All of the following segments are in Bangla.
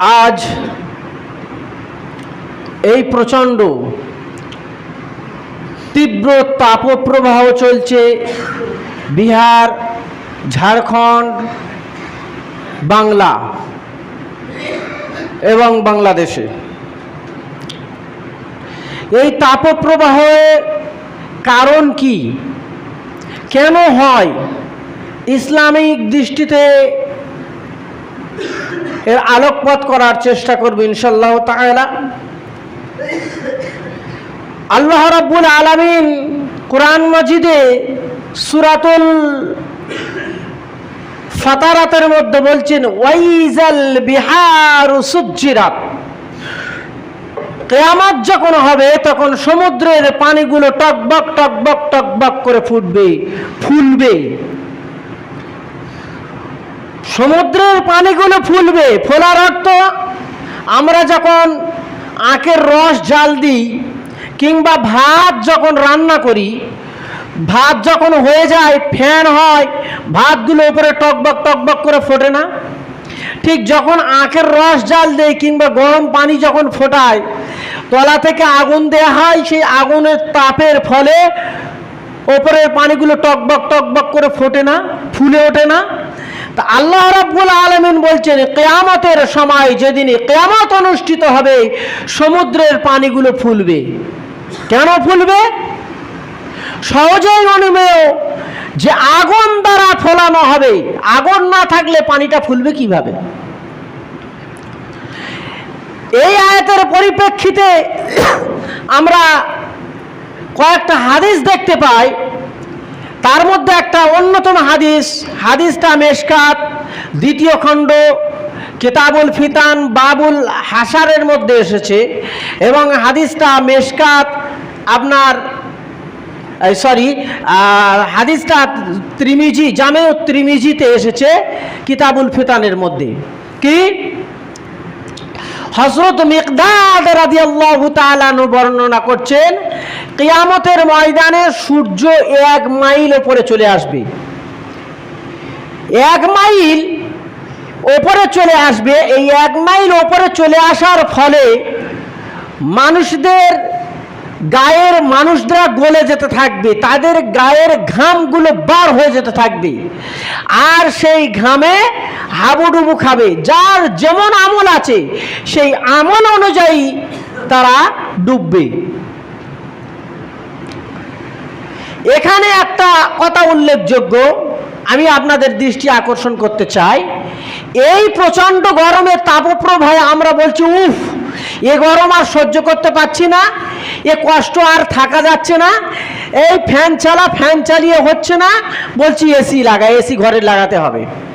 আজ এই প্রচণ্ড তীব্র তাপপ্রবাহ চলছে বিহার, ঝাড়খণ্ড, বাংলা এবং বাংলাদেশে। এই তাপপ্রবাহের কারণ কি? কেন হয়? ইসলামিক দৃষ্টিতে এর আলোকপাত করার চেষ্টা করব ইনশাল্লাহ আল্লাহ রাব্বুল আলামিন কোরআন মাজিদে সুরাতুল ফাতারাতের মধ্যে বলছেন, ওয়াইজাল বিহার সুজ্জিরাত। কেয়ামত যখন হবে, তখন সমুদ্রের পানিগুলো টকবক টকবক টকবক করে ফুটবে, ফুলবে। সমুদ্রের পানিগুলো ফুলবে, ফোলার অর্থ আমরা যখন আখের রস জাল দিই, কিংবা ভাত যখন রান্না করি, ভাত যখন হয়ে যায়, ফ্যান হয়, ভাতগুলো উপরে টকবক টকবক করে ফোটে না? ঠিক যখন আখের রস জাল দেয় কিংবা গরম পানি যখন ফোটায়, তলা থেকে আগুন দেওয়া হয়, সেই আগুনের তাপের ফলে ওপরের পানিগুলো টকবক টকবক করে ফোটে না, ফুলে ওঠে না। তা আল্লাহ রাব্বুল আলমিন বলছেন, কেয়ামতের সময় যেদিনই কেয়ামত অনুষ্ঠিত হবে, সমুদ্রের পানিগুলো ফুলবে। কেন ফুলবে? সহজেই অনুমেয় যে আগুন দ্বারা ফোলানো হবে। আগুন না থাকলে পানিটা ফুলবে কীভাবে? এই আয়াতের পরিপ্রেক্ষিতে আমরা কয়েকটা হাদিস দেখতে পাই। তার মধ্যে একটা অন্যতম হাদিস, হাদিসটা মেশকাত, দ্বিতীয় খণ্ড, কেতাবুল ফিতান, বাবুল হাসারের মধ্যে এসেছে এবং হাদিসটা মেশকাত আপনার সরি হাদিসটা ত্রিমিজি, জামে ত্রিমিজিতে এসেছে কিতাবুল ফিতানের মধ্যে। কি? হজরত মিকদাদ রাদিয়াল্লাহু তাআলানু বর্ণনা করছেন কিয়ামতের ময়দানে সূর্য এক মাইল ওপরে চলে আসবে। এক মাইল ওপরে চলে আসবে। এই এক মাইল ওপরে চলে আসার ফলে মানুষদের গায়ের মানুষরা গলে যেতে থাকবে, তাদের গায়ের ঘামগুলো বার হয়ে যেতে থাকবে। আর সেই ঘামে হাবুডুবু খাবে। যার যেমন আমল আছে, সেই আমল অনুযায়ী তারা ডুববে। এখানে একটা কথা উল্লেখযোগ্য। আমি আপনাদের দৃষ্টি আকর্ষণ করতে চাই। এই প্রচণ্ড গরমের তাপপ্রবাহে আমরা বলছি, উফ, এ গরম আর সহ্য করতে পারছি না, এ কষ্ট আর থাকা যাচ্ছে না, এই ফ্যান চালা, ফ্যান চালিয়ে হচ্ছে না, বলছি এসি লাগা, এসি ঘরে লাগাতে হবে।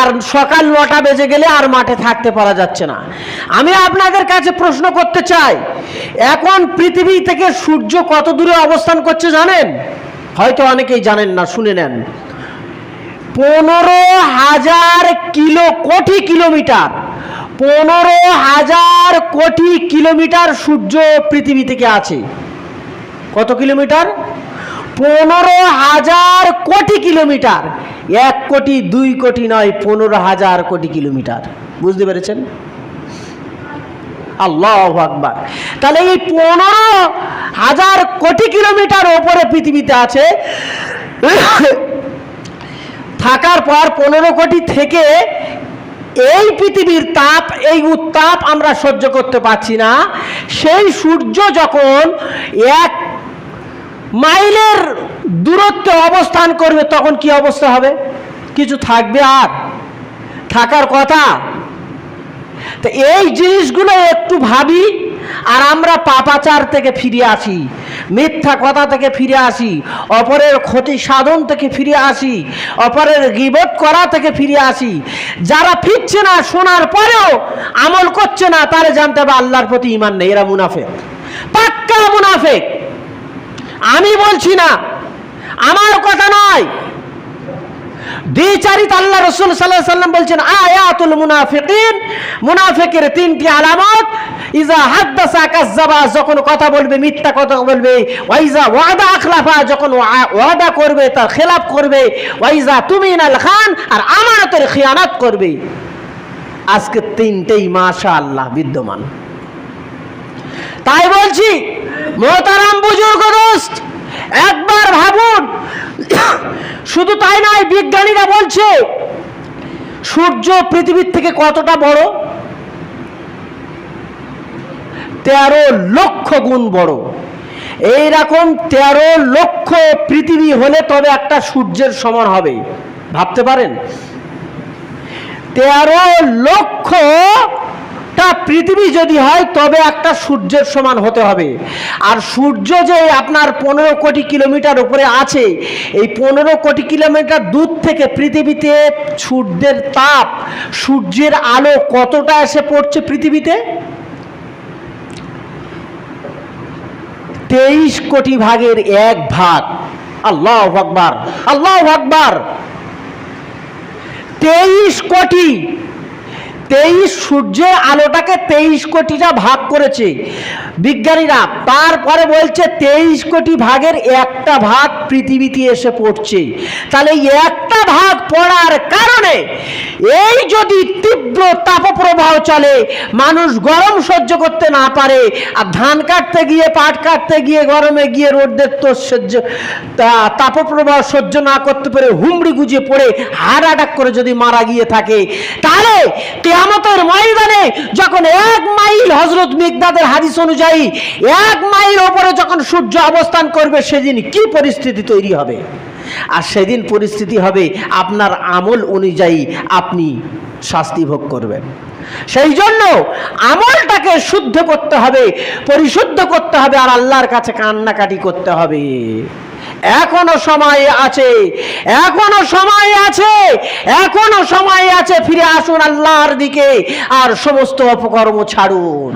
আর সকাল নটা বেজে গেলে আর মাঠে থাকতে পারা যাচ্ছে না। আমি আপনাদের কাছে প্রশ্ন করতে চাই, এখন পৃথিবী থেকে সূর্য কত দূরে অবস্থান করছে জানেন? হয়তো অনেকেই জানেন না, শুনে নেন। পনেরো হাজার কিলো কোটি কিলোমিটার, পনেরো হাজার কোটি কিলোমিটার সূর্য পৃথিবী থেকে আছে। কত কিলোমিটার? পনেরো হাজার কোটি কিলোমিটার। এক কোটি, দুই কোটি নয়, পনেরো হাজার কোটি কিলোমিটার। বুঝতে পেরেছেন? আল্লাহ আকবার। তাহলে এই পনেরো হাজার কোটি কিলোমিটার ওপরে পৃথিবীতে আছে। থাকার পর পনেরো কোটি থেকে এই পৃথিবীর তাপ, এই উত্তাপ আমরা সহ্য করতে পারছি না। সেই সূর্য যখন এক মাইলের দূরত্বে অবস্থান করবে, তখন কি অবস্থা হবে? কিছু থাকবে আর? থাকার কথা? তো এই জিনিসগুলো একটু ভাবি, আর আমরা পাপাচার থেকে ফিরে আসি, মিথ্যা কথা থেকে ফিরে আসি, অপরের ক্ষতি সাধন থেকে ফিরে আসি, অপরের গিবত করা থেকে ফিরে আসি। যারা ফিরছে না, শোনার পরেও আমল করছে না তারা জানতে হবে আল্লাহর প্রতি ইমান নেই, এরা মুনাফেক। পাক্কা মুনাফেক। আমি বলছি না আমার কথা নয়। আল্লাহ রসুল সাল্লাহ সাল্লাম বলছেন, আয়াতুল মুনাফিকিন মুনাফিকের তিনটি আলামত ইজা যখন কথা বলবে, মিথ্যা কথা বলবে ওয়াইজা ওয়াদা আখলাফা যখন ওয়াদা করবে, তার খেলাফ করবে ওয়াইজা খান আর আমানতের খিয়ানাত করবে। আজকে তিনটেই মাশা আল্লাহ বিদ্যমান। তাই বলছি, মোহতারাম বুজুর্গ দোস্ত, একবার ভাবুন শুধু তাই নয়, বিজ্ঞানীরা বলছে, সূর্য পৃথিবীর থেকে কতটা বড়? তেরো লক্ষ গুণ বড়। এইরকম তেরো লক্ষ পৃথিবী হলে তবে একটা সূর্যের সমান হবে। ভাবতে পারেন? তেরো লক্ষটা পৃথিবী যদি হয়, তবে একটা সূর্যের সমান হতে হবে। আর সূর্য যে আপনার পনেরো কোটি কিলোমিটার উপরে আছে, এই পনেরো কোটি কিলোমিটার দূর থেকে পৃথিবীতে সূর্যের তাপ, সূর্যের আলো কতটা এসে পড়ছে পৃথিবীতে? তেইশ কোটি ভাগের এক ভাগ। আল্লাহ আকবার আল্লাহ আকবার। তেইশ কোটি তেইশ সূর্যের আলোটাকে তেইশ কোটিটা ভাগ করেছে। বিজ্ঞানীরা, তারপরে বলছে তেইশ কোটি ভাগের একটা ভাগ পৃথিবীতে এসে পড়ছে। তাহলে একটা ভাগ পড়ার কারণে এই যদি তীব্র তাপপ্রবাহ চলে, মানুষ গরম সহ্য করতে না পারে, আর ধান কাটতে গিয়ে, পাট কাটতে গিয়ে, গরমে গিয়ে রোদের তো সহ্য তাপপ্রবাহ সহ্য না করতে পেরে হুমড়ি গুজিয়ে পড়ে হার্ট অ্যাটাক করে যদি মারা গিয়ে থাকে, তাহলে কেয়ামতের ময়দানে যখন এক মাইল হজরত মিকদাদের হাদিস অনুযায়ী, এক মাইল ওপরে যখন সূর্য অবস্থান করবে, সেদিন কি পরিস্থিতি তৈরি হবে? আর সেদিন পরিস্থিতি হবে আপনার আমল অনুযায়ী আপনি শাস্তি ভোগ করবেন। সেই জন্য আমলটাকে শুদ্ধ করতে হবে, পরিশুদ্ধ করতে হবে আর আল্লাহর কাছে কান্নাকাটি করতে হবে। এখনও সময় আছে, এখনও সময় আছে, এখনও সময় আছে, ফিরে আসুন আল্লাহর দিকে আর সমস্ত অপকর্ম ছাড়ুন।